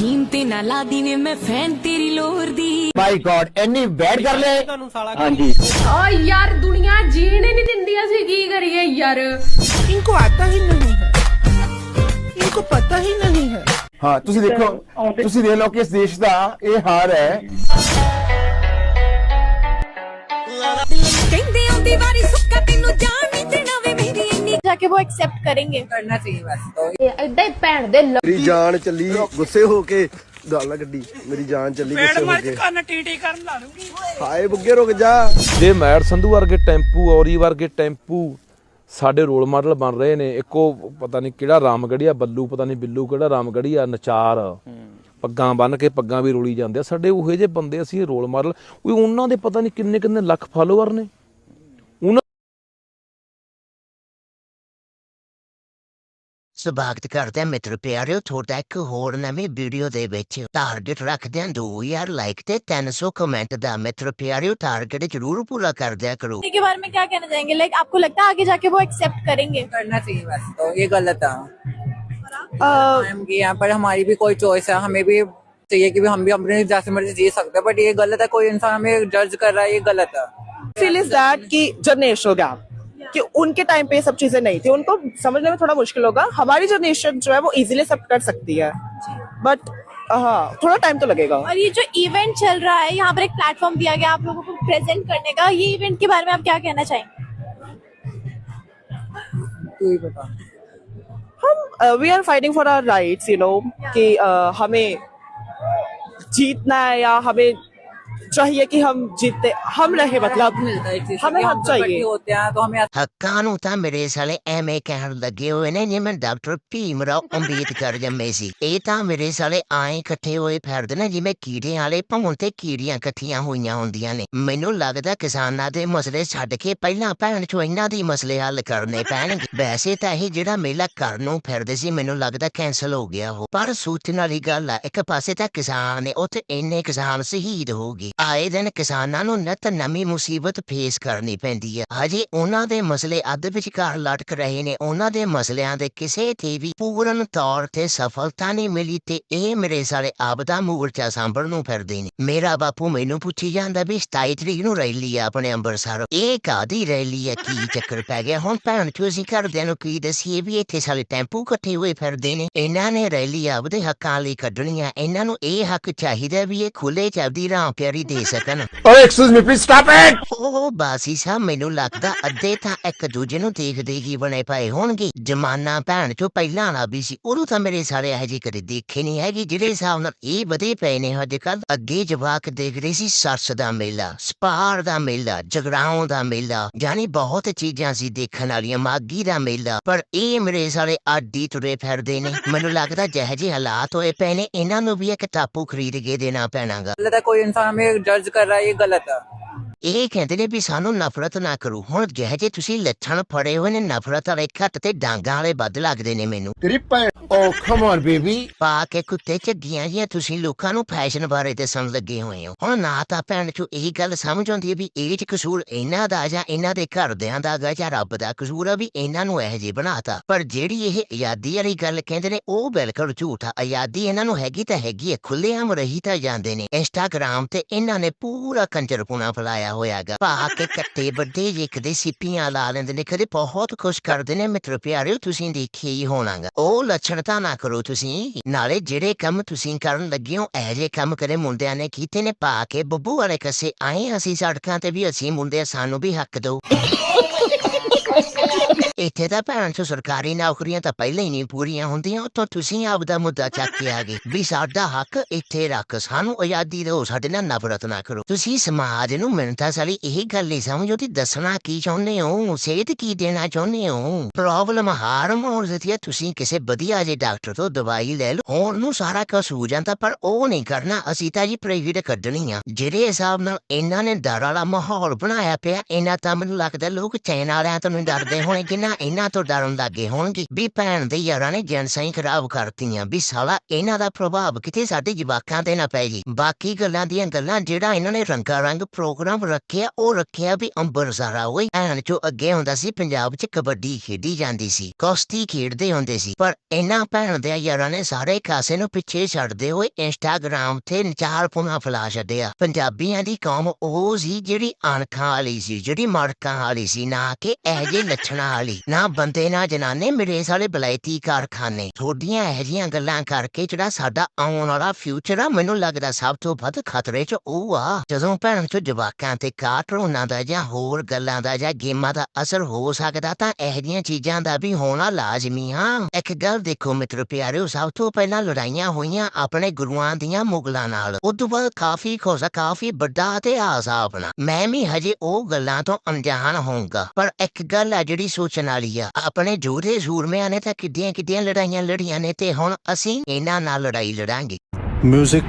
ਅਫੀਮ ਤੇ ਨਾ ਲਾਦੀ ਵੇ ਮੈਂ ਫੈਨ ਤੇਰੀ ਲੋਰ ਦੀ। ਮਾਈ ਗॉड ਐਨੀ ਬੈਡ ਕਰ ਲੈ ਤੁਹਾਨੂੰ ਸਾਲਾ ਹਾਂਜੀ। ਓ ਯਾਰ ਦੁਨੀਆ ਜੀਣ ਹੀ ਨਹੀਂ ਦਿੰਦੀ ਅਸੀਂ ਕੀ ਕਰੀਏ ਯਾਰ। ਇਨਕੋ ਆਤਾ ਹੀ ਨਹੀਂ ਹੈ। ਇਨਕੋ ਪਤਾ ਹੀ ਨਹੀਂ ਹੈ। ਹਾਂ ਤੁਸੀਂ ਦੇਖੋ ਤੁਸੀਂ ਦੇਖ ਲਓ ਕਿ ਇਸ ਦੇਸ਼ ਦਾ ਇਹ ਹਾਲ ਹੈ। ਕਹਿੰਦੇ ਆਉਂਦੀ ਵਾਰੀ ਸੁੱਕਾ ਤੈਨੂੰ जाके वो एक्सेप्ट करेंगे करना चाहिए बस तो ਏਦਾਂ ਹੀ ਭੈਣ ਦੇ ਲ- ਮੇਰੀ ਜਾਨ ਚੱਲੀ ਗੁੱਸੇ ਹੋ ਕੇ ਗਾਲਾਂ ਕੱਢੀ ਮੇਰੀ ਜਾਨ ਚੱਲੀ ਗੁੱਸੇ ਹੋ ਕੇ ਕੰਨ ਟੀਟੀ ਕਰਨ ਲਾ ਦੂੰਗੀ ਹਾਏ ਬੁੱਗੇ ਰੁਕ ਜਾ ਜੇ ਮੈਟ ਸੰਧੂ ਵਰਗੇ ਟੈਂਪੂ ਔਰੀ ਵਰਗੇ ਟੈਂਪੂ ਸਾਡੇ ਰੋਲ ਮਾਡਲ ਬਣ ਰਹੇ ਨੇ ਇੱਕੋ ਪਤਾ ਨਹੀਂ ਕਿਹੜਾ ਰਾਮਗੜੀਆ ਬੱਲੂ ਪਤਾ ਨਹੀਂ ਬਿੱਲੂ ਕਿਹੜਾ ਰਾਮਗੜੀਆ ਨਚਾਰ ਪੱਗਾਂ ਬੰਨ ਕੇ ਪੱਗਾਂ ਵੀ ਰੋਲੀ ਜਾਂਦੇ ਆ ਸਾਡੇ ਉਹੇ ਜਿਹੇ ਬੰਦੇ ਅਸੀਂ ਰੋਲ ਮਾਡਲ ਉਹ ਉਹਨਾਂ ਦੇ ਪਤਾ ਨਹੀਂ ਕਿੰਨੇ ਕਿੰਨੇ ਲੱਖ ਫਾਲੋਅਰ ਨੇ Sabagdakar dem ett reperio tordäck hårna med budio de vetio. Target rakden dojar likte tennis och kommentade dem ett reperio target ज़रूर पूरा कर दिया करो के बारे में क्या कहना चाहेंगे लाइक आपको लगता है आगे जाके वो एक्सेप्ट करेंगे? करना चाहिए बस तो ये गलत है। यहाँ पर हमारी भी कोई चॉइस है हमें भी चाहिए कि भी हम भी अपने जैसे मर्ज़ी जी सकते हैं बट ये गलत है कोई इंसान हमें जज कर रहा है ये गलत है। फील इज़ दैट कि जनरेश हो गया कि उनके टाइम पे ये सब चीज़ें नहीं थी। उनको समझने में थोड़ा मुश्किल होगा। हमारी जनरेशन जो है वो इजीली एक्सेप्ट कर सकती है। बट हाँ थोड़ा टाइम तो लगेगा। और ये जो इवेंट चल रहा है यहाँ पर एक प्लेटफॉर्म दिया गया आप लोगों को प्रेजेंट करने का। ये इवेंट के बारे में आप क्या कहना चाहेंगे? तू ही बता हम we are fighting for our rights you know कि uh, हमें जीतना है या हमें चाहिए कि हम जीते हम रहे मतलब मिलता है इस चीज से हमें कि हक हम तो इकट्ठे चाहिए होते हैं तो हमें ਹੱਕਾਂ ਨੂੰ ਤਾਂ ਮੇਰੇ ਸਾਲੇ ਐਵੇਂ ਕਹਿਣ ਲੱਗੇ ਹੋਏ ਨੇ ਜਿਵੇਂ ਡਾਕਟਰ ਭੀਮ ਰਾਓ ਅੰਬੇਦਕਰ ਜੰਮੇ ਸੀ ਇਹ ਤਾਂ ਮੇਰੇ ਸਾਲੇ ਆਏ ਇਕੱਠੇ ਹੋਏ ਫਿਰਦੇ ਨੇ ਜਿਵੇਂ ਕੀੜੇ ਵਾਲੇ ਭੌਂ ਤੇ ਕੀੜੀਆਂ ਇਕੱਠੀਆਂ ਹੋਈਆਂ ਹੁੰਦੀਆਂ ਨੇ ਮੈਨੂੰ ਲੱਗਦਾ ਕਿਸਾਨਾਂ ਦੇ ਮਸਲੇ ਛੱਡ ਕੇ ਪਹਿਲਾਂ ਭੈਣ ਚੋ ਇਹਨਾਂ ਦੀ ਮਸਲੇ ਹੱਲ ਕਰਨੇ ਪੈਣਗੇ ਵੈਸੇ ਤਾਂ ਇਹ ਜਿਹੜਾ ਮੇਲਾ ਕਰਨ ਨੂੰ ਫਿਰਦੇ ਸੀ ਮੈਨੂੰ ਲੱਗਦਾ ਕੈਨਸਲ ਹੋ ਗਿਆ ਉਹ ਪਰ ਸੋਚਣ ਵਾਲੀ ਗੱਲ ਆ ਇੱਕ ਪਾਸੇ ਤਾਂ ਕਿਸਾਨ ਨੇ ਉੱਥੇ ਇੰਨੇ ਕਿਸਾਨ ਸ਼ਹੀਦ ਹੋ ਗਏ ਆਏ ਦਿਨ ਕਿਸਾਨਾਂ ਨੂੰ ਨਿਤ ਨਵੀਂ ਮੁਸੀਬਤ ਫੇਸ ਕਰਨੀ ਪੈਂਦੀ ਹੈ। ਹਜੇ ਉਹਨਾਂ ਦੇ ਮਸਲੇ ਅੱਧ ਵਿਚਕਾਰ ਲਟਕ ਰਹੇ ਨੇ। ਉਹਨਾਂ ਦੇ ਮਸਲਿਆਂ ਦੇ ਕਿਸੇ ਤੇ ਵੀ ਪੂਰਨ ਤੌਰ ਤੇ ਸਫਲਤਾ ਨਹੀਂ ਮਿਲੀ ਤੇ ਇਹ ਮੇਰੇ ਸਾਰੇ ਆਪਦਾ ਮੂਰਚਾ ਸਾਂਭਣ ਨੂੰ ਫਿਰਦੇ ਨੇ। ਮੇਰਾ ਬਾਪੂ ਮੈਨੂੰ ਪੁੱਛੀ ਜਾਂਦਾ ਵੀ 27 ਤਰੀਕ ਨੂੰ ਰੈਲੀ ਆ ਆਪਣੇ ਅੰਮ੍ਰਿਤਸਰ ਇਹ ਕਾਦੀ ਰੈਲੀ ਹੈ? ਕੀ ਚੱਕਰ ਪੈ ਗਿਆ? ਹੁਣ ਭੈਣ ਚੋ ਅਸੀਂ ਘਰਦਿਆਂ ਨੂੰ ਕੀ ਦਸੀਏ ਵੀ ਇੱਥੇ ਸਾਰੇ ਟੈਂਪੂ ਇਕੱਠੇ ਹੋਏ ਫਿਰਦੇ ਨੇ। ਇਹਨਾਂ ਨੇ ਰੈਲੀ ਆਪਦੇ ਹੱਕਾਂ ਲਈ ਕੱਢਣੀ ਆ ਇਹਨਾਂ ਨੂੰ ਇਹ ਹੱਕ ਚਾਹੀਦਾ ਵੀ ਇਹ ਖੁੱਲੇ ਚੱਲਦੀ ਰਾਹ ਪਿਆਰੀ ਦੇ ਸਕਣ ਓਏ excuse me please stop it ਉਹ ਬਾਸੀ ਸਾਹਿਬ ਮੈਨੂੰ ਲੱਗਦਾ ਅੱਧੇ ਤਾਂ ਇੱਕ ਦੂਜੇ ਨੂੰ ਦੇਖਦੇ ਹੀ ਬਣੇ ਪਏ ਹੋਣਗੇ ਜਮਾਨਾ ਭੈਣ ਚੋਂ ਪਹਿਲਾਂ ਵਾਲਾ ਵੀ ਸੀ ਉਦੋਂ ਤਾਂ ਮੇਰੇ ਸਾਰੇ ਇਹੋ ਜਿਹੇ ਕਦੇ ਦੇਖੇ ਨਹੀਂ ਹੈਗੇ ਜਿਹੜੇ ਹਿਸਾਬ ਨਾਲ ਇਹ ਵਧੇ ਪਏ ਨੇ ਅੱਜ ਕੱਲ ਅੱਗੇ ਜਵਾਕ ਦੇਖ ਰਹੇ ਸੀ ਸਰਸ ਦਾ ਮੇਲਾ ਸਪਾਰ ਦਾ ਮੇਲਾ ਜਗਰਾਉਂ ਦਾ ਮੇਲਾ ਜਾਨੀ ਬਹੁਤ ਚੀਜ਼ਾਂ ਸੀ ਦੇਖਣ ਵਾਲੀਆਂ ਮਾਗੀ ਦਾ ਮੇਲਾ ਪਰ ਇਹ ਮੇਰੇ ਸਾਰੇ ਆਡੀ ਤੁਰੇ ਫਿਰਦੇ ਨੇ ਮੈਨੂੰ ਲੱਗਦਾ ਜਿਹੇ ਜਿਹੇ ਹਾਲਾਤ ਹੋਏ ਪਏ ਨੇ ਇਹਨਾਂ ਨੂੰ ਵੀ ਇੱਕ ਟਾਪੂ ਖਰੀਦ ਕੇ ਦੇਣਾ ਪੈਣਾਗਾ गलत है कोई इंसान हमें जज कर रहा है ये गलत है ਇਹ ਕਹਿੰਦੇ ਨੇ ਵੀ ਸਾਨੂੰ ਨਫ਼ਰਤ ਨਾ ਕਰੋ। ਹੁਣ ਜਿਹੇ ਜੇ ਤੁਸੀਂ ਲੱਛਣ ਫੜੇ ਹੋਏ ਨੇ ਨਫ਼ਰਤ ਵਾਲੇ ਘੱਟ ਤੇ ਡਾਂਗਾਂ ਵਾਲੇ ਵੱਧ ਲੱਗਦੇ ਨੇ ਮੈਨੂੰ। ਤੇਰੀ ਭੈਣ ਓ ਕਮ ਔਨ ਬੇਬੀ। ਪਾ ਕੇ ਕੁੱਤੇ ਝੱਗੀਆਂ ਜੀਆਂ ਤੁਸੀਂ ਲੋਕਾਂ ਨੂੰ ਫੈਸ਼ਨ ਬਾਰੇ ਦੱਸਣ ਲੱਗੇ ਹੋਏ ਹੋ। ਹੁਣ ਨਾ ਤਾਂ ਭੈਣ ਚੋ ਇਹ ਗੱਲ ਸਮਝ ਆਉਂਦੀ ਹੈ ਵੀ ਇਹ ਚ ਕਸੂਰ ਇਹਨਾਂ ਦਾ ਜਾਂ ਇਹਨਾਂ ਦੇ ਘਰਦਿਆਂ ਦਾ ਗਾ ਜਾਂ ਰੱਬ ਦਾ ਕਸੂਰ ਆ ਵੀ ਇਹਨਾਂ ਨੂੰ ਇਹੋ ਜਿਹੇ ਬਣਾਤਾ। ਪਰ ਜਿਹੜੀ ਇਹ ਆਜ਼ਾਦੀ ਵਾਲੀ ਗੱਲ ਕਹਿੰਦੇ ਨੇ ਉਹ ਬਿਲਕੁਲ ਝੂਠ ਆ। ਆਜ਼ਾਦੀ ਇਹਨਾਂ ਨੂੰ ਹੈਗੀ ਤਾਂ ਹੈਗੀ ਹੈ ਖੁੱਲ੍ਹੇਆਮ ਰਹੀ ਤਾਂ ਜਾਂਦੇ ਨੇ। ਇੰਸਟਾਗ੍ਰਾਮ ਤੇ ਇਹਨਾਂ ਨੇ ਪੂਰਾ ਕੰਜਰਪੁਣਾ ਫਲਾਇਆ। ਹੋਇਆਗਾ ਪਾ ਕੇ ਕੱਟੇ ਵੱਡੇ ਜੇ ਕਦੇ ਸਿੱਪੀਆਂ ਲਾ ਲੈਂਦੇ ਨੇ। ਕਦੇ ਬਹੁਤ ਖੁਸ਼ ਕਰਦੇ ਨੇ ਮਿੱਤਰ ਪਿਆਰਿਓ, ਤੁਸੀਂ ਦੇਖਿਆ ਹੀ ਹੋਣਾਗਾ। ਉਹ ਲੱਛਣ ਤਾਂ ਨਾ ਕਰੋ ਤੁਸੀਂ। ਨਾਲੇ ਜਿਹੜੇ ਕੰਮ ਤੁਸੀਂ ਕਰਨ ਲੱਗੇ ਹੋ, ਇਹ ਜੇ ਕੰਮ ਕਦੇ ਮੁੰਡਿਆਂ ਨੇ ਕੀਤੇ ਨੇ। ਪਾ ਕੇ ਬੱਬੂ ਵਾਲੇ ਕਸੇ ਆਏ ਅਸੀਂ ਸੜਕਾਂ ਤੇ ਵੀ ਅਸੀਂ ਮੁੰਡੇ ਸਾਨੂੰ ਵੀ ਹੱਕ ਦਿਓ। ਇੱਥੇ ਤਾਂ ਭੈਣ ਚੋ ਸਰਕਾਰੀ ਨੌਕਰੀਆਂ ਤਾਂ ਪਹਿਲਾਂ ਹੀ ਨਹੀਂ ਪੂਰੀਆਂ ਹੁੰਦੀਆਂ, ਉੱਥੋਂ ਤੁਸੀਂ ਆਪਦਾ ਮੁੱਦਾ ਚੱਕ ਕੇ ਆ ਗਏ ਵੀ ਸਾਡਾ ਹੱਕ ਇੱਥੇ ਰੱਖ, ਸਾਨੂੰ ਆਜ਼ਾਦੀ ਦਿਓ, ਸਾਡੇ ਨਾਲ ਨਫ਼ਰਤ ਨਾ ਕਰੋ। ਤੁਸੀਂ ਸਮਾਜ ਨੂੰ ਮਿੰਟਾਂ ਸਾਲੀ ਇਹ ਗੱਲ ਨਹੀਂ ਸਮਝੋ ਕਿ ਦੱਸਣਾ ਕੀ ਚਾਹੁੰਦੇ ਹੋ ਸਿਹਤ ਕੀ ਦੇਣਾ ਚਾਹੁੰਦੇ ਹੋ? ਪ੍ਰੋਬਲਮ ਹਾਰਮ ਹੋ ਜਾਂਦੀ ਹੈ ਤੁਸੀਂ ਕਿਸੇ ਵਧੀਆ ਜੇ ਡਾਕਟਰ ਤੋਂ ਦਵਾਈ ਲੈ ਲਓ ਹੁਣ ਨੂੰ ਸਾਰਾ ਕੁਝ ਹੋ ਜਾਂਦਾ, ਪਰ ਉਹ ਨਹੀਂ ਕਰਨਾ, ਅਸੀਂ ਤਾਂ ਜੀ ਪ੍ਰਾਈਵੇਟ ਕੱਢਣੀ ਆ। ਜਿਹੜੇ ਹਿਸਾਬ ਨਾਲ ਇਹਨਾਂ ਨੇ ਡਰ ਵਾਲਾ ਮਾਹੌਲ ਬਣਾਇਆ ਪਿਆ, ਇਹਨਾਂ ਤਾਂ ਮੈਨੂੰ ਲੱਗਦਾ ਲੋਕ ਚੈਨ ਵਾਲਿਆਂ ਤੋਂ ਡਰਦੇ ਹੋਣੇ ਕਿੰਨਾ ਪਹਿਲਾਂ ਇਹਨਾਂ ਤੋਂ ਡਰਨ ਲੱਗੇ ਹੋਣਗੇ ਵੀ ਭੈਣ ਦੇ ਯਾਰਾਂ ਨੇ ਜਨਸਾਂ ਹੀ ਖਰਾਬ ਕਰਤੀਆਂ, ਵੀ ਸਾਲਾ ਇਹਨਾਂ ਦਾ ਪ੍ਰਭਾਵ ਕਿਤੇ ਸਾਡੇ ਜਵਾਕਾਂ ਤੇ ਨਾ ਪੈ ਜੀ। ਬਾਕੀ ਗੱਲਾਂ ਦੀਆਂ ਗੱਲਾਂ ਜਿਹੜਾ ਇਹਨਾਂ ਨੇ ਰੰਗਾ ਰੰਗ ਪ੍ਰੋਗਰਾਮ ਰੱਖਿਆ, ਉਹ ਰੱਖਿਆ ਵੀ ਅੰਬਰਸਰਾ ਹੋਈ ਐਨ ਚੋ ਅੱਗੇ ਹੁੰਦਾ ਸੀ, ਪੰਜਾਬ 'ਚ ਕਬੱਡੀ ਖੇਡੀ ਜਾਂਦੀ ਸੀ, ਕੁਸ਼ਤੀ ਖੇਡਦੇ ਹੁੰਦੇ ਸੀ। ਪਰ ਇਹਨਾਂ ਭੈਣ ਦੇ ਯਾਰਾਂ ਨੇ ਸਾਰੇ ਕਾਸੇ ਨੂੰ ਪਿੱਛੇ ਛੱਡਦੇ ਹੋਏ ਇੰਸਟਾਗ੍ਰਾਮ ਤੇ ਚਾਰ ਪੁਨਾ ਫਲਾ ਛੱਡਿਆ। ਪੰਜਾਬੀਆਂ ਦੀ ਕੌਮ ਉਹ ਸੀ ਜਿਹੜੀ ਅਣਖਾਂ ਵਾਲੀ ਸੀ, ਜਿਹੜੀ ਮੜਕਾਂ ਵਾਲੀ ਸੀ, ਨਾ ਕਿ ਇਹ ਜੇ ਲੱਛਣਾਂ ਵਾਲੀ ਨਾ ਬੰਦੇ, ਨਾ ਜਨਾਨੇ, ਮੇਰੇ ਸਾਲੇ ਬਲੈਤੀ ਕਾਰਖਾਨੇ। ਥੋਡੀਆਂ ਇਹ ਜਿਹੀਆਂ ਗੱਲਾਂ ਕਰਕੇ ਜਿਹੜਾ ਸਾਡਾ ਆਉਣ ਵਾਲਾ ਫਿਊਚਰ ਆ, ਮੈਨੂੰ ਲੱਗਦਾ ਸਭ ਤੋਂ ਵੱਧ ਖਤਰੇ 'ਚ ਉਹ ਆ। ਜਦੋਂ ਭੈਣ ਚੋ ਜਵਾਕਾਂ ਤੇ ਕਾਰਟੂਨਾਂ ਦਾ ਜਾਂ ਹੋਰ ਗੱਲਾਂ ਦਾ ਜਾਂ ਗੇਮਾਂ ਦਾ ਅਸਰ ਹੋ ਸਕਦਾ, ਤਾਂ ਇਹ ਜੀਆਂ ਚੀਜ਼ਾਂ ਦਾ ਵੀ ਹੋਣਾ ਲਾਜ਼ਮੀ ਆ। ਇੱਕ ਗੱਲ ਦੇਖੋ ਮਿੱਤਰ ਪਿਆਰਿਓ, ਸਭ ਤੋਂ ਪਹਿਲਾਂ ਲੜਾਈਆਂ ਹੋਈਆਂ ਆਪਣੇ ਗੁਰੂਆਂ ਦੀਆਂ ਮੁਗਲਾਂ ਨਾਲ। ਉਦੋਂ ਬਾਅਦ ਕਾਫੀ ਖੋਸਾ, ਕਾਫੀ ਵੱਡਾ ਇਤਿਹਾਸ ਆ ਆਪਣਾ। ਮੈਂ ਵੀ ਹਜੇ ਉਹ ਗੱਲਾਂ ਤੋਂ ਅਣਜਾਣ ਹੋਊਂਗਾ। ਪਰ ਇੱਕ ਗੱਲ ਆ ਜਿਹੜੀ ਸੋਚ ਸੋਚਣ ਵਾਲੀ ਆ। ਆਪਣੇ ਜੋਧੇ ਸੂਰਮਿਆਂ ਨੇ ਤਾਂ ਕਿੱਡੀਆਂ ਕਿੱਡੀਆਂ ਲੜਾਈਆਂ ਲੜੀਆਂ ਨੇ ਤੇ ਹੁਣ ਅਸੀਂ ਇਹਨਾਂ ਨਾਲ ਲੜਾਈ ਲੜਾਂਗੇ। ਮਿਊਜ਼ਿਕ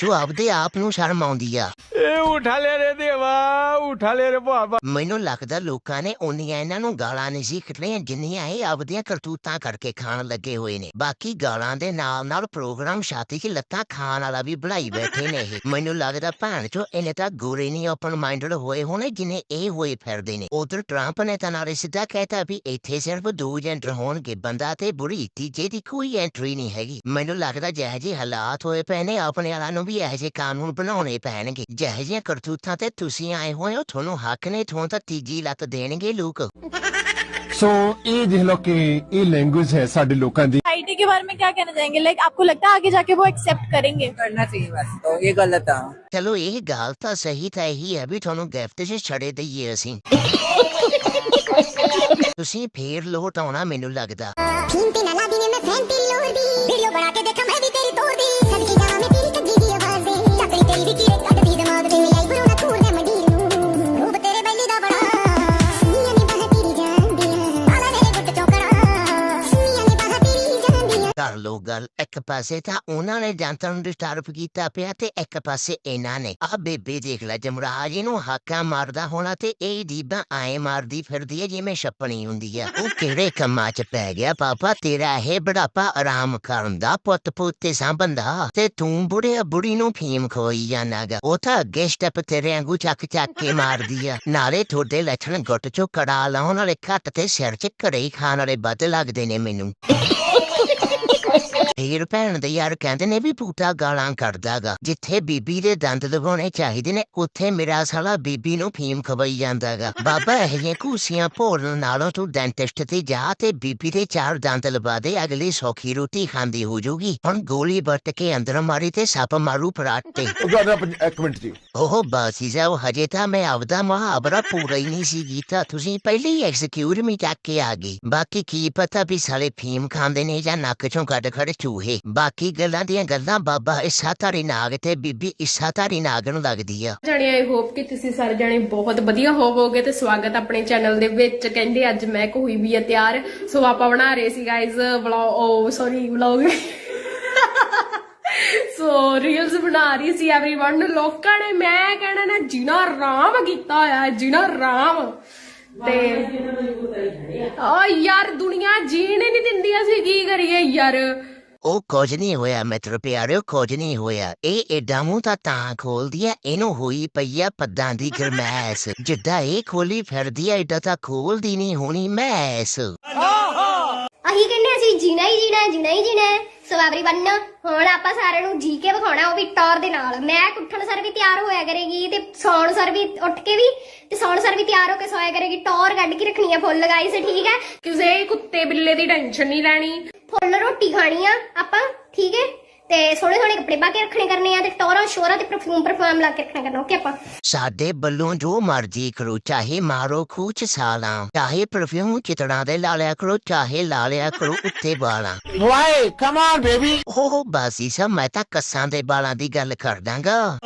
ਚੋ ਆਪਦੇ ਆਪ ਨੂੰ ਸ਼ਰਮ ਆਉਂਦੀ ਆ। ਇਹ ਉਠਾ ਲੈ ਰੇ ਦੇਵਾ ਉਠਾ ਲੈ ਰੇ ਬਾਬਾ ਮੈਨੂੰ ਲੱਗਦਾ ਲੋਕਾਂ ਨੇ ਉਨੀਆਂ ਇਹਨਾਂ ਨੂੰ ਗਾਲਾਂ ਨਹੀਂ ਸੀ ਕੱਢਣੀਆਂ ਜਿੰਨੀਆਂ ਇਹ ਆਪਦੀਆਂ ਕਰਤੂਤਾਂ ਕਰਕੇ ਖਾਣ ਲੱਗੇ ਹੋਏ ਨੇ। ਬਾਕੀ ਗਾਲਾਂ ਦੇ ਨਾਲ ਨਾਲ ਪ੍ਰੋਗਰਾਮ ਛਾਤੀ 'ਚ ਲੱਤਾਂ ਖਾਣ ਵਾਲਾ ਵੀ ਬਣਾਈ ਬੈਠੇ ਨੇ ਇਹ। ਮੈਨੂੰ ਲੱਗਦਾ ਭੈਣ ਚੋ ਇਹਨੇ ਤਾਂ ਗੋਰੇ ਨਹੀਂ ਓਪਨ ਮਾਈਂਡਡ ਹੋਏ ਹੋਣੇ ਜਿਨੇ ਇਹ ਹੋਏ ਫਿਰਦੇ ਨੇ। ਉਧਰ ਟਰੰਪ ਨੇ ਤਾਂ ਨਾਲੇ ਸਿੱਧਾ ਕਹਿਤਾ ਵੀ ਇੱਥੇ ਸਿਰਫ ਦੋ ਜੈਂਡਰ ਹੋਣਗੇ ਬੰਦਾ ਤੇ ਬੁੜੀ ਤੀਜੇ ਦੀ ਕੋਈ ਐਂਟਰੀ ਨਹੀਂ ਹੈਗੀ। ਮੈਨੂੰ ਲੱਗਦਾ ਜਿਹੋ ਜਿਹੇ ਹਾਲਾਤ ਹੋਏ ਪਏ ਨੇ ਆਪਣੇ ਵਾਲਾਂ ਨੂੰ ਵੀ ਇਹੋ ਜਿਹੇ ਕਾਨੂੰਨ ਬਣਾਉਣੇ ਪੈਣਗੇ ਜਿਹੋ ਜਿਹੀਆਂ ਕਰਤੂਤਾਂ ਤੇ ਤੁਸੀਂ ਆਏ ਹੋਏ ਹੋ ਤੁਹਾਨੂੰ ਹੱਕ ਨੇ ਤੁਹਾਨੂੰ ਤਾਂ ਤੀਜੀ ਲੱਤ ਦੇਣਗੇ ਲੋਕ ਸੋ ਇਹ ਦੇਖ ਲਓ ਕਿ ਇਹ ਲੈਂਗੁਏਜ ਹੈ ਸਾਡੇ ਲੋਕਾਂ ਦੀ आईटी के बारे में क्या कहना चाहेंगे लाइक आपको लगता है आगे जाके वो एक्सेप्ट करेंगे करना चाहिए बस तो ये गलत है ਚਲੋ ਇਹ ਗੱਲ ਤਾਂ ਸਹੀ ਤਾਂ ਇਹੀ ਹੈ ਵੀ ਤੁਹਾਨੂੰ ਗਿਫਟ 'ਚ ਛੜੇ ਦਈਏ ਅਸੀਂ ਤੁਸੀਂ ਫੇਰ ਲੋਟ ਆਉਣਾ ਮੈਨੂੰ ਲੱਗਦਾ ਫੀਮ ਤੇ ਨਾ ਲਾ ਦੀ ਮੈਂ ਫੈਨ ਤੇ ਲੋਰ ਦੀ ਵੀਡੀਓ ਬਣਾ ਕੇ ਦੇਖਾਂ ਮੈਂ ਵੀ ਤੇਰੀ ਤੋੜ ਦੀ ਸਦਕੀ ਜਾਵਾਂ ਮੈਂ Baby, cute, I could feed them all the baby. ਇੱਕ ਪਾਸੇ ਤਾਂ ਉਹਨਾਂ ਨੇ ਜਨਤਾ ਨੂੰ ਡਿਸਟਰਬ ਕੀਤਾ ਪਿਆ ਤੇ ਇੱਕ ਪਾਸੇ ਇਹਨਾਂ ਨੇ ਆ ਬੇਬੇ ਦੇਖ ਲੈ ਜਮਰਾਜ ਨੂੰ ਹਾਕਾਂ ਮਾਰਦਾ ਹੋਣਾ ਤੇ ਇਹ ਦੀਬਾ ਆਏ ਮਾਰਦੀ ਫਿਰਦੀ ਹੈ ਜਿਵੇਂ ਛੱਪਣੀ ਹੁੰਦੀ ਆ ਉਹ ਕਿਹੜੇ ਕੰਮਾਂ 'ਚ ਪੈ ਗਿਆ ਪਾਪਾ ਤੇਰਾ ਇਹ ਬੜਾਪਾ ਆਰਾਮ ਕਰਨ ਦਾ ਪੁੱਤ ਪੁੱਤ ਤੇ ਸੰਬੰਧਾ ਤੇ ਤੂੰ ਬੁੜੇ ਬੁੜੀ ਨੂੰ ਫੀਮ ਖੋਈ ਜਾਣਾਗਾ ਉਹ ਤਾਂ ਅੱਗੇ ਸਟੈਪ ਤੇਰੇ ਵਾਂਗੂ ਚੱਕ ਚੱਕ ਕੇ ਮਾਰਦੀ ਆ ਨਾਲੇ ਤੁਹਾਡੇ ਲੱਛਣ ਗੁੱਟ ਚੋਂ ਕੜਾ ਲਾਉਣ ਵਾਲੇ ਘੱਟ ਤੇ ਸਿਰ 'ਚ ਘੜੇ ਹੀ ਖਾਣ ਵਾਲੇ ਵੱਧ ਲੱਗਦੇ ਨੇ ਮੈਨੂੰ ਫੇਰ ਭੈਣ ਦੇ ਯਾਰ ਕਹਿੰਦੇ ਨੇ ਵੀ ਪੂਤਾ ਗਾਲਾਂ ਕੱਢਦਾਗਾ ਜਿੱਥੇ ਬੀਬੀ ਦੇ ਦੰਦ ਲਗਾਉਣੇ ਚਾਹੀਦੇ ਨੇ ਉੱਥੇ ਮੇਰਾ ਸਾਲਾ ਬੀਬੀ ਨੂੰ ਫੀਮ ਖਵਾਈ ਜਾਂਦਾਗਾ ਬਾਬਾ ਇਹ ਜੇ ਕੂਸੀਆਂ ਭੋਰਨ ਨਾਲੋਂ ਤੂੰ ਡੈਂਟਿਸਟ ਤੇ ਜਾ ਤੇ ਬੀਬੀ ਦੇ ਚਾਰ ਦੰਦ ਲਵਾ ਦੇ ਅਗਲੀ ਸੌਖੀ ਰੋਟੀ ਖਾਂਦੀ ਹੋ ਜਾਊਗੀ ਹੁਣ ਗੋਲੀ ਵੱਟ ਕੇ ਅੰਦਰ ਮਾਰੀ ਤੇ ਸੱਪ ਮਾਰੂ ਪਰਾਟੇ ਤੁਹਾਡਾ ਪੰਜ- ਇੱਕ ਮਿੰਟ ਜੀ ਉਹ ਬਾਸੀ ਜਾਓ ਹਜੇ ਤਾਂ ਮੈਂ ਆਪਦਾ ਮੁਹਾਵਰਾ ਪੂਰਾ ਹੀ ਨਹੀਂ ਸੀ ਕੀਤਾ ਤੁਸੀਂ ਪਹਿਲੇ ਹੀ ਐਕਸੀਕਿਊਟ ਮੀ ਚੱਕ ਕੇ ਆ ਗਏ ਬਾਕੀ ਕੀ ਪਤਾ ਵੀ ਸਾਲੇ ਫੀਮ ਖਾਂਦੇ ਨੇ ਜਾਂ ਨੱਕ ਚੋਂ ਕੱਢ ਖੜ ਚੂਹੇ ਬਾਕੀ ਗੱਲਾਂ ਦੀਆਂ ਗੱਲਾਂ ਬਾਬਾ ਇਸਾ ਧਾਰੀ ਨਾਗ ਤੇ ਬੀਬੀ ਇਸਾ ਧਾਰੀ ਨਾਗ ਨੂੰ ਲੱਗਦੀ ਆ ਜਾਣੇ ਆਈ ਹੋਪ ਕਿ ਤੁਸੀਂ ਸਾਰੇ ਜਾਣੇ ਬਹੁਤ ਵਧੀਆ ਹੋਵੋਗੇ ਤੇ ਸਵਾਗਤ ਆਪਣੇ ਚੈਨਲ ਦੇ ਵਿੱਚ ਕਹਿੰਦੇ ਅੱਜ ਮੈਂ ਹੋਈ ਵੀ ਆ ਤਿਆਰ ਸੋ ਆਪਾਂ ਬਣਾ ਰਹੇ ਸੀ ਗਾਇਜ਼ ਵਲੌਗ ਉਹ ਸੌਰੀ ਵਲੌਗ ਸੋ ਰੀਲਸ ਬਣਾ ਰਹੀ ਸੀ एवरीवन ਲੋਕਾਂ ਨੇ ਮੈਂ ਕਹਿਣਾ ਨਾ ਜਿਨਾ ਰਾਮ ਕੀਤਾ ਹੋਇਆ ਹੈ, ਜਿਨਾ ਰਾਮ ਤੇ ਓ ਯਾਰ ਦੁਨੀਆ ਜੀਣ ਹੀ ਨਹੀਂ ਦਿੰਦੀ ਅਸੀਂ ਕੀ ਕਰੀਏ ਯਾਰ ਉਹ ਕੁਝ ਨਹੀਂ ਹੋਇਆ ਮਿੱਤਰ ਪਿਆਰਿਓ ਕੁਝ ਨਹੀਂ ਹੋਇਆ ਇਹ ਏਡਾ ਮੂੰਹ ਤਾਂ ਤਾਂ ਖੋਲਦੀ ਆ ਇਹਨੂੰ ਹੋਈ ਪਈ ਆ ਪੱਦਾਂ ਦੀ ਗਰਮੈਸ ਜਿੱਦਾਂ ਇਹ ਖੋਲੀ ਫਿਰਦੀ ਆ ਏਡਾ ਤਾਂ ਖੋਲਦੀ ਨਹੀਂ ਹੋਣੀ ਮੈਸ ਅਹੀ ਕਹਿੰਦੇ ਅਸੀਂ ਜੀਣਾ ਹੀ ਜੀਣਾ ਹੈ ਜੀਣਾ ਹੀ ਜੀਣਾ ਹੈ ਸੋ एवरीवन ਹੁਣ ਆਪਾਂ ਸਾਰਿਆਂ ਨੂੰ ਜੀ ਕੇ ਵਿਖਾਉਣਾ ਉਹ ਵੀ ਟੌਰ ਦੇ ਨਾਲ ਮੈਂ ਉੱਠਣ ਸਰ ਵੀ ਤਿਆਰ ਹੋਇਆ ਕਰੇਗੀ ਤੇ ਸੌਣ ਸਰ ਵੀ ਉੱਠ ਕੇ ਵੀ ਤੇ ਸੌਣ ਸਰ ਵੀ ਤਿਆਰ ਹੋ ਕੇ ਸੋਇਆ ਕਰੇਗੀ ਟੌਰ ਕੱਢ ਕੇ ਰੱਖਣੀ ਆ ਫੁੱਲ ਲਗਾਈ ਸੇ ਠੀਕ ਹੈ ਕਿਸੇ ਕੁੱਤੇ ਬਿੱਲੇ ਦੀ ਟੈਨਸ਼ਨ ਨਹੀਂ ਲੈਣੀ ਫੁੱਲ ਰੋਟੀ ਖਾਣੀ ਆ ਆਪਾਂ ਠੀਕ ਹੈ ਤੇ ਸੋਹਣੇ ਸੋਹਣੇ ਕੱਪੜੇ ਪਾ ਕੇ ਰੱਖਣੇ ਕਰਨੇ ਆ ਤੇ ਟੌਰਾਂ ਸ਼ੋਰਾਂ ਤੇ ਪਰਫਿਊਮ ਪਰਫਿਊਮ ਲਾ ਕੇ ਰੱਖਣਾ ਕਰਨਾ ਓਕੇ ਆਪਾਂ? ਸਾਡੇ ਵੱਲੋਂ ਜੋ ਮਰਜ਼ੀ ਕਰੋ ਚਾਹੇ ਮਾਰੋ ਖੂਚ ਸਾਲਾਂ ਚਾਹੇ ਪਰਫਿਊਮ ਚਿਤੜਾਂ ਦੇ ਲਾ ਲਿਆ ਕਰੋ ਚਾਹੇ ਲਾ ਲਿਆ ਕਰੋ ਉੱਤੇ ਵਾਲਾਂ। ਵਾਈ ਕਮ ਔਨ ਬੇਬੀ ਉਹ ਬਾਸੀ ਸਾ ਮੈਂ ਤਾਂ ਕੱਸਾਂ ਦੇ ਵਾਲਾਂ ਦੀ ਗੱਲ ਕਰਦਾਂਗਾ।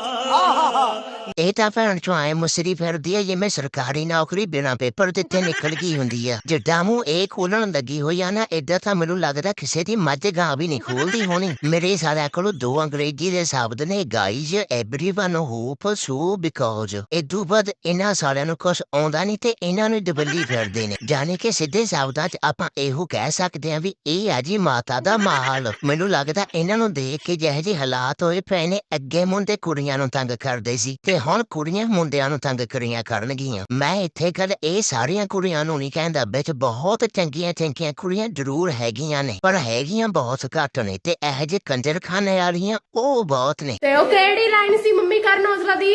ਇਹ ਤਾਂ ਭੈਣ ਚੋਂ ਆਏ ਮੁਸਰੀ ਫਿਰਦੀ ਹੈ ਜਿਵੇਂ ਸਰਕਾਰੀ ਨੌਕਰੀ ਬਿਨਾਂ ਪੇਪਰ ਦਿੱਤੇ ਨਿਕਲ ਗਈ ਹੁੰਦੀ ਆ। ਜਿੱਦਾਂ ਮੂੰਹ ਇਹ ਖੋਲਣ ਲੱਗੀ ਹੋਈ ਆ ਨਾ, ਏਦਾਂ ਤਾਂ ਮੈਨੂੰ ਲੱਗਦਾ ਕਿਸੇ ਦੀ ਮੱਝ ਗਾਂ ਵੀ ਨਹੀਂ ਖੋਲਦੀ ਹੋਣੀ। ਮੇਰੇ ਸਾਰਿਆਂ ਕੋਲ ਦੋ ਅੰਗਰੇਜ਼ੀ ਦੇ ਸ਼ਬਦ ਨੇ guys everyone hope so because ਇਦੋਂ ਬਾਅਦ ਇਹਨਾਂ ਸਾਰਿਆਂ ਨੂੰ ਕੁਛ ਆਉਂਦਾ ਨਹੀਂ ਤੇ ਇਹਨਾਂ ਨੂੰ ਦਬੱਲੀ ਫਿਰਦੇ ਨੇ। ਜਾਣੇ ਕਿ ਸਿੱਧੇ ਸ਼ਬਦਾਂ 'ਚ ਆਪਾਂ ਇਹੋ ਕਹਿ ਸਕਦੇ ਹਾਂ ਵੀ ਇਹ ਆ ਜੀ ਮਾਤਾ ਦਾ ਮਾਲ ਮੈਨੂੰ ਲੱਗਦਾ ਇਹਨਾਂ ਨੂੰ ਦੇਖ ਕੇ ਜਿਹੇ ਜਿਹੇ ਹਾਲਾਤ ਹੋਏ ਪਏ ਨੇ, ਅੱਗੇ ਮੁੰਡੇ ਕੁੜੀਆਂ ਨੂੰ ਤੰਗ ਕਰਦੇ ਸੀ। ਤੇ ਹੁਣ ਕੁੜੀਆਂ ਮੁੰਡਿਆਂ ਨੂੰ ਤੰਗ ਕਰੀਆਂ ਕਰਨਗੀਆਂ। ਮੈਂ ਇੱਥੇ ਗੱਲ ਇਹ ਸਾਰੀਆਂ ਕੁੜੀਆਂ ਨੂੰ ਨਹੀਂ ਕਹਿੰਦਾ, ਵਿੱਚ ਬਹੁਤ ਚੰਗੀਆਂ ਚੰਗੀਆਂ ਕੁੜੀਆਂ ਜ਼ਰੂਰ ਹੈਗੀਆਂ ਨੇ, ਪਰ ਹੈਗੀਆਂ ਬਹੁਤ ਘੱਟ ਨੇ ਤੇ ਇਹ ਜਿਹੇ ਕੰਜਰਖਾਨੇ ਵਾਲੀਆਂ ਉਹ ਬਹੁਤ ਨੇ। ਤੇ ਉਹ ਕਿਹੜੀ ਲਾਈਨ ਸੀ ਮੰਮੀ ਕਰਨ ਔਜਲਾ ਦੀ?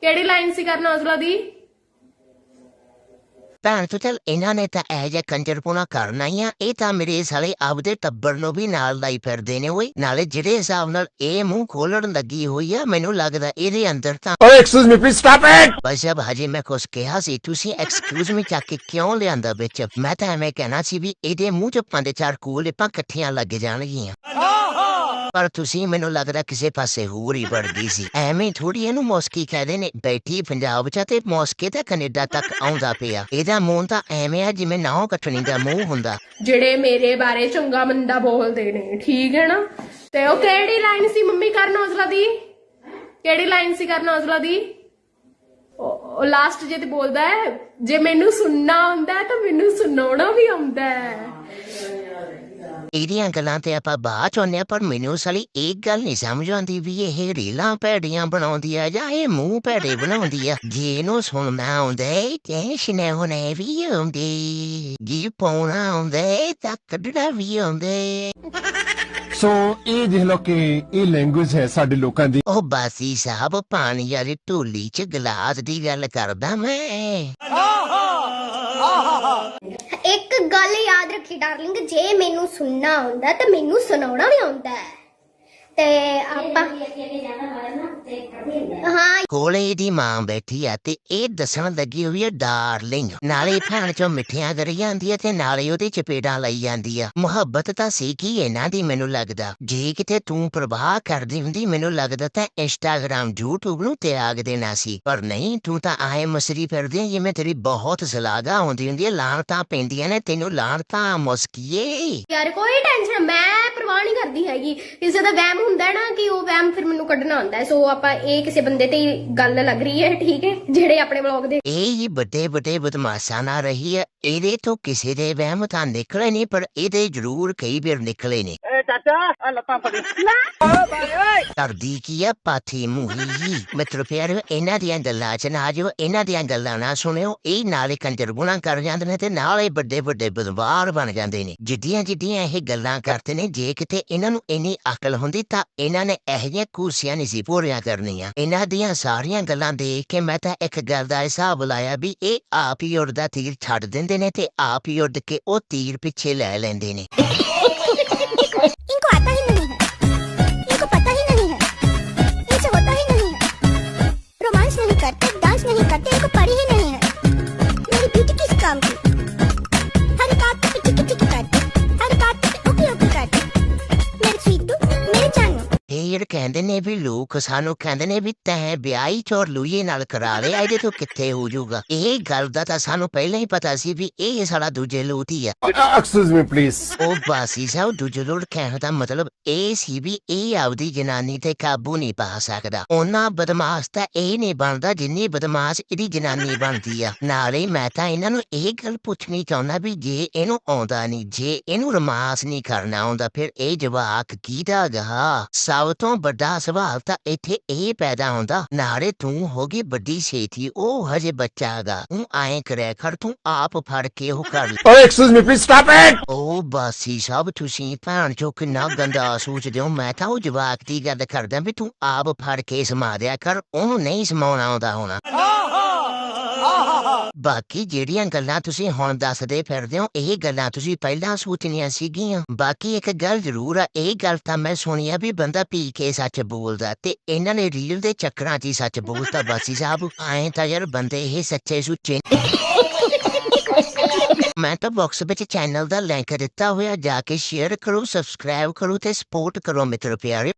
ਕਿਹੜੀ ਲਾਈਨ ਸੀ ਕਰਨ ਔਜਲਾ ਦੀ? ਭੈਣ ਤੋਂ ਚੱਲ ਇਹਨਾਂ ਨੇ ਤਾਂ ਇਹ ਜਿਹਾ ਕੰਜਰਪੁਣਾ ਕਰਨਾ ਹੀ ਆ ਇਹ ਤਾਂ ਮੇਰੇ ਸਾਲੇ ਆਪਦੇ ਟੱਬਰ ਨੂੰ ਵੀ ਨਾਲ ਲਾਈ ਫਿਰਦੇ ਨੇ ਓਏ ਨਾਲੇ ਜਿਹੜੇ ਹਿਸਾਬ ਨਾਲ ਇਹ ਮੂੰਹ ਖੋਲਣ ਲੱਗੀ ਹੋਈ ਆ ਮੈਨੂੰ ਲੱਗਦਾ ਇਹਦੇ ਅੰਦਰ ਤਾਂ ਓਏ excuse me please stop it ਬਸ ਅਬ ਹਜੇ ਮੈਂ ਕੁਛ ਕਿਹਾ ਸੀ ਤੁਸੀਂ ਐਕਸਕਿਊਜ਼ ਮੀ ਚੱਕ ਕੇ ਕਿਉਂ ਲਿਆਂਦਾ ਵਿੱਚ ਮੈਂ ਤਾਂ ਐਵੇਂ ਕਹਿਣਾ ਸੀ ਵੀ ਇਹਦੇ ਮੂੰਹ ਚ ਪੰਜ ਚਾਰ ਕੂਲ ਇਪਾਂ ਇਕੱਠੀਆਂ ਲੱਗ ਜਾਣਗੀਆਂ ਪਰ ਤੁਸੀਂ ਮੈਨੂੰ ਲੱਗਦਾ ਕਿਸੇ ਪਾਸੇ ਹੋਰ ਹੀ ਵੜ ਸੀ। ਐਵੇਂ ਥੋੜੀ ਇਹਨੂੰ ਮੌਸਕੀ ਕਹਦੇ ਨੇ, ਬੈਠੀ ਪੰਜਾਬ ਚ ਤੇ ਮੌਸਕੇ ਤਾਂ ਕੈਨੇਡਾ ਤੱਕ ਆਉਂਦਾ ਪਿਆ। ਇਹਦਾ ਮੂੰਹ ਤਾਂ ਐਵੇਂ ਆ ਜਿਵੇਂ ਨਾਉ ਕੱਟਣੀ ਦਾ ਮੂੰਹ ਹੁੰਦਾ। ਜਿਹੜੇ ਮੇਰੇ ਬਾਰੇ ਚੰਗਾ ਮੰਦਾ ਬੋਲਦੇ ਨੇ, ਠੀਕ ਹੈ ਨਾ? ਤੇ ਉਹ ਕਿਹੜੀ ਲਾਈਨ ਸੀ ਮੰਮੀ ਕਰਨ ਔਜਲਾ ਦੀ? ਕਿਹੜੀ ਲਾਈਨ ਸੀ ਕਰਨ ਔਜਲਾ ਦੀ? ਉਹ ਲਾਸਟ ਜੇ ਤੇ ਬੋਲਦਾ ਹੈ, ਜੇ ਮੈਨੂੰ ਸੁਣਨਾ ਆਉਂਦਾ ਹੈ ਤਾਂ ਮੈਨੂੰ ਸੁਣਾਉਣਾ ਵੀ ਆਉਂਦਾ ਹੈ। ਇਹਦੀਆਂ ਗੱਲਾਂ ਤੇ ਆਪਾਂ ਬਾਅਦ ਚ ਆਉਂਦੇ ਹਾਂ ਪਰ ਮੈਨੂੰ ਸਾਲੀ ਇੱਕ ਗੱਲ ਨਹੀਂ ਸਮਝ ਆਉਂਦੀ ਵੀ ਇਹ ਰੀਲਾਂ ਭੈੜੀਆਂ ਬਣਾਉਂਦੀ ਆ ਜਾਂ ਇਹ ਮੂੰਹ ਭੈੜੇ ਬਣਾਉਂਦੀ ਆ। ਜੇ ਇਹਨੂੰ ਸੁਣਨਾ ਆਉਂਦੇ ਟੈਨਸ਼ਨ ਹੋਣੇ ਵੀ ਆਉਂਦੇ ਜੀ ਪਾਉਣਾ ਆਉਂਦੇ ਤਾਂ ਕੱਢਣਾ ਵੀ ਆਉਂਦੇ ਸੋ ਇਹ ਦੇਖ ਕਿ ਇਹ ਲੈਂਗੁਏਜ ਹੈ ਸਾਡੇ ਲੋਕਾਂ ਦੀ। ਉਹ ਬਾਸੀ ਸਾਹਿਬ ਪਾਣੀ ਵਾਲੀ ਢੋਲੀ ਚ ਗਲਾਸ ਦੀ ਗੱਲ ਕਰਦਾ ਮੈਂ। ਇੱਕ ਗੱਲ ਯਾਦ ਰੱਖੀ ਡਾਰਲਿੰਗ ਜੇ ਮੈਨੂੰ ਸੁਣਨਾ ਆਉਂਦਾ ਤਾਂ ਮੈਨੂੰ ਸੁਣਾਉਣਾ ਵੀ ਆਉਂਦਾ ਹੈ। ਤੇ ਆਪਾਂ ਹਾਂ। ਕੋਲੇ ਇਹਦੀ ਮਾਂ ਬੈਠੀ ਆ ਤੇ ਇਹ ਦੱਸਣ ਲੱਗੀ ਹੋਈ ਆ ਡਾਰਲਿੰਗ ਨਾਲੇ ਭੈਣ ਚੋਂ ਮਿੱਠੀਆਂ ਕਰੀ ਜਾਂਦੀ ਆ ਤੇ ਨਾਲੇ ਉਹਦੇ ਚਪੇੜਾਂ ਲਈ ਜਾਂਦੀ ਆ। ਮੁਹੱਬਤ ਤਾਂ ਸੀ ਕੀ ਇਹਨਾਂ ਦੀ ਮੈਨੂੰ ਲੱਗਦਾ। ਜੇ ਕਿਤੇ ਤੂੰ ਪ੍ਰਵਾਹ ਕਰਦੀ ਹੁੰਦੀ ਮੈਨੂੰ ਲੱਗਦਾ ਤਾਂ ਇੰਸਟਾਗ੍ਰਾਮ YouTube ਨੂੰ ਤਿਆਗ ਦੇਣਾ ਸੀ। ਪਰ ਨਹੀਂ ਤੂੰ ਤਾਂ ਆਏ ਮਸਰੀ ਫਿਰਦੀ ਆ ਜਿਵੇਂ ਤੇਰੀ ਬਹੁਤ ਸਲਾਗਾ ਆਉਂਦੀ ਹੁੰਦੀ ਆ। ਲਾਣਤਾਂ ਪੈਂਦੀਆਂ ਨੇ ਤੈਨੂੰ ਲਾਣਤਾਂ ਮੁਸਕੀਏ। ਯਾਰ ਕੋਈ ਟੈਨਸ਼ਨ ਮੈਂ ਪਰਵਾਹ ਨਹੀਂ ਕਰਦੀ ਹੈਗੀ। ਕਿਸੇ ਦਾ ਵਹਿਮ ਹੁੰਦਾ ਨਾ ਕਿ ਉਹ ਵਹਿਮ ਫਿਰ ਮੈਨੂੰ ਕੱਢਣਾ ਹੁੰਦਾ ਹੈ। ਸੋ ਆਪਾਂ ਇਹ ਕਿਸੇ ਬੰਦੇ ਤੇ ਹੀ ਗੱਲ ਲੱਗ ਰਹੀ ਹੈ, ਠੀਕ ਹੈ? ਜਿਹੜੇ ਆਪਣੇ ਵਲੌਗ ਦੇ ਇਹ ਹੀ ਵੱਡੇ ਵੱਡੇ ਬਦਮਾਸ਼ਾਂ ਨਾਲ ਰਹੀ ਹੈ। ਇਹਦੇ ਤੋਂ ਕਿਸੇ ਦੇ ਵਹਿਮ ਤਾਂ ਨਿਕਲੇ ਨਹੀਂ, ਪਰ ਇਹਦੇ ਜ਼ਰੂਰ ਕਈ ਵਾਰ ਨਿਕਲੇ ਨੇ। ਕਰਦੀ ਕੀ ਆ, ਪਾਥੀ ਮੂਹੀ ਮਿੱਤਰ ਪਿਆਰਿਓ ਇਹਨਾਂ ਦੀਆਂ ਗੱਲਾਂ ਚ ਨਾ ਜਿਓ ਇਹਨਾਂ ਦੀਆਂ ਗੱਲਾਂ ਨਾ ਸੁਣਿਓ। ਇਹ ਨਾਲੇ ਕੰਜਰ ਗੁਣਾ ਕਰ ਜਾਂਦੇ ਨੇ ਤੇ ਨਾਲੇ ਵੱਡੇ ਵੱਡੇ ਬਦਵਾਰ ਬਣ ਜਾਂਦੇ ਨੇ। ਜਿੱਡੀਆਂ ਜਿੱਡੀਆਂ ਇਹ ਗੱਲਾਂ ਕਰਦੇ ਨੇ, ਜੇ ਕਿਤੇ ਇਹਨਾਂ ਨੂੰ ਇੰਨੀ ਅਕਲ ਹੁੰਦੀ ਤਾਂ ਇਹਨਾਂ ਨੇ ਇਹ ਜਿਹੀਆਂ ਕੁਰਸੀਆਂ ਨਹੀਂ ਸੀ ਪੂਰੀਆਂ ਕਰਨੀਆਂ। ਇਹਨਾਂ ਦੀਆਂ ਸਾਰੀਆਂ ਗੱਲਾਂ ਦੇਖ ਕੇ ਮੈਂ ਤਾਂ ਇੱਕ ਗੱਲ ਦਾ ਹਿਸਾਬ ਲਾਇਆ ਵੀ ਇਹ ਆਪ ਹੀ ਉੜਦਾ ਤੀਰ ਛੱਡ ਦਿੰਦੇ ਨੇ ਤੇ ਆਪ ਹੀ ਉੱਡ ਕੇ ਉਹ ਤੀਰ ਪਿੱਛੇ ਲੈ ਲੈਂਦੇ ਨੇ। ਕਹਿੰਦੇ ਨੇ ਵੀ ਲੋਕ ਸਾਨੂੰ ਕਹਿੰਦੇ ਨੇ ਵੀ ਤੈਂ ਵਿਆਹੀ ਚੋਰ ਲੂਏ ਨਾਲ ਕਰਾ ਲਿਆ ਇਹਦੇ ਤੋਂ ਕਿੱਥੇ ਹੋ ਜਾਊਗਾ? ਇਹ ਗੱਲ ਦਾ ਤਾਂ ਸਾਨੂੰ ਪਹਿਲਾਂ ਹੀ ਪਤਾ ਸੀ ਵੀ ਇਹ ਸਾਲਾ ਦੂਜੇ ਲੋਟ ਆ। ਐਕਸਕਿਊਜ਼ ਮੀ ਪਲੀਜ਼ ਉਹ ਬਾਸੀ ਸਾਹਿਬ ਦੂਜੇ ਲੋਟ ਕਹਿਣ ਦਾ ਮਤਲਬ ਇਹ ਸੀ ਵੀ ਇਹ ਆਪਦੀ ਜਨਾਨੀ ਤੇ ਕਾਬੂ ਨਹੀਂ ਪਾ ਸਕਦਾ। ਉਹਨਾਂ ਬਦਮਾਸ਼ ਤਾਂ ਇਹ ਨਹੀਂ ਬਣਦਾ ਜਿੰਨੀ ਬਦਮਾਸ਼ ਇਹਦੀ ਜਨਾਨੀ ਬਣਦੀ ਆ। ਨਾਲੇ ਮੈਂ ਤਾਂ ਇਹਨਾਂ ਨੂੰ ਇਹ ਗੱਲ ਪੁੱਛਣੀ ਚਾਹੁੰਦਾ ਵੀ ਜੇ ਇਹਨੂੰ ਆਉਂਦਾ ਨਹੀਂ ਜੇ ਇਹਨੂੰ ਰਮਾਸ ਨਹੀਂ ਕਰਨਾ ਆਉਂਦਾ ਫਿਰ ਇਹ ਜਵਾਕ ਕਿਹਦਾ ਗਾ? ਸਭ ਤੋਂ ਵੱਡਾ ਸਵਾਲ ਤਾਂ ਇੱਥੇ ਇਹ ਪੈਦਾ ਹੁੰਦਾ ਨਾਲੇ ਤੂੰ ਹੋਗੀ ਵੱਡੀ ਛੇਤੀ ਉਹ ਹਜੇ ਬੱਚਾ ਗਾ। ਤੂੰ ਐਂ ਕਰਿਆ ਕਰ ਤੂੰ ਆਪ ਫੜ ਕੇ ਉਹ ਕਰ ਲੈ। ਓਏ excuse me please stop it ਉਹ ਬਾਸੀ ਸਭ ਤੁਸੀਂ ਭੈਣ ਚੋ ਕਿੰਨਾ ਗੰਦਾ ਸੋਚਦੇ ਹੋ ਮੈਂ ਤਾਂ ਉਹ ਜਵਾਕ ਦੀ ਗੱਲ ਕਰਦਾ ਵੀ ਤੂੰ ਆਪ ਫੜ ਕੇ ਸਮਾ ਦਿਆ ਕਰ ਉਹਨੂੰ ਨਹੀਂ ਸਮਾਉਣਾ ਆਉਂਦਾ ਹੋਣਾ। ਬਾਕੀ ਜਿਹੜੀਆਂ ਗੱਲਾਂ ਤੁਸੀਂ ਹੁਣ ਦੱਸਦੇ ਫਿਰਦੇ ਹੋ, ਇਹ ਗੱਲਾਂ ਤੁਸੀਂ ਪਹਿਲਾਂ ਸੋਚਣੀਆਂ ਸੀਗੀਆਂ। ਬਾਕੀ ਇੱਕ ਗੱਲ ਜ਼ਰੂਰ ਆ, ਇਹ ਗੱਲ ਤਾਂ ਮੈਂ ਸੁਣੀ ਆ ਵੀ ਬੰਦਾ ਪੀ ਕੇ ਸੱਚ ਬੋਲਦਾ ਤੇ ਇਹਨਾਂ ਨੇ ਰੀਲ ਦੇ ਚੱਕਰਾਂ 'ਚ ਹੀ ਸੱਚ ਬੋਲਤਾ ਬਾਸੀ ਸਾਹਿਬ। ਐਂ ਤਾਂ ਯਾਰ ਬੰਦੇ ਇਹ ਸੱਚੇ ਸੁੱਚੇ ਮੈਂ ਤਾਂ ਬਾਕਸ ਵਿੱਚ ਚੈਨਲ ਦਾ ਲਿੰਕ ਦਿੱਤਾ ਹੋਇਆ, ਜਾ ਕੇ ਸ਼ੇਅਰ ਕਰੋ ਸਬਸਕ੍ਰਾਈਬ ਕਰੋ ਤੇ ਸਪੋਰਟ ਕਰੋ ਮਿੱਤਰ ਪਿਆਰੇ।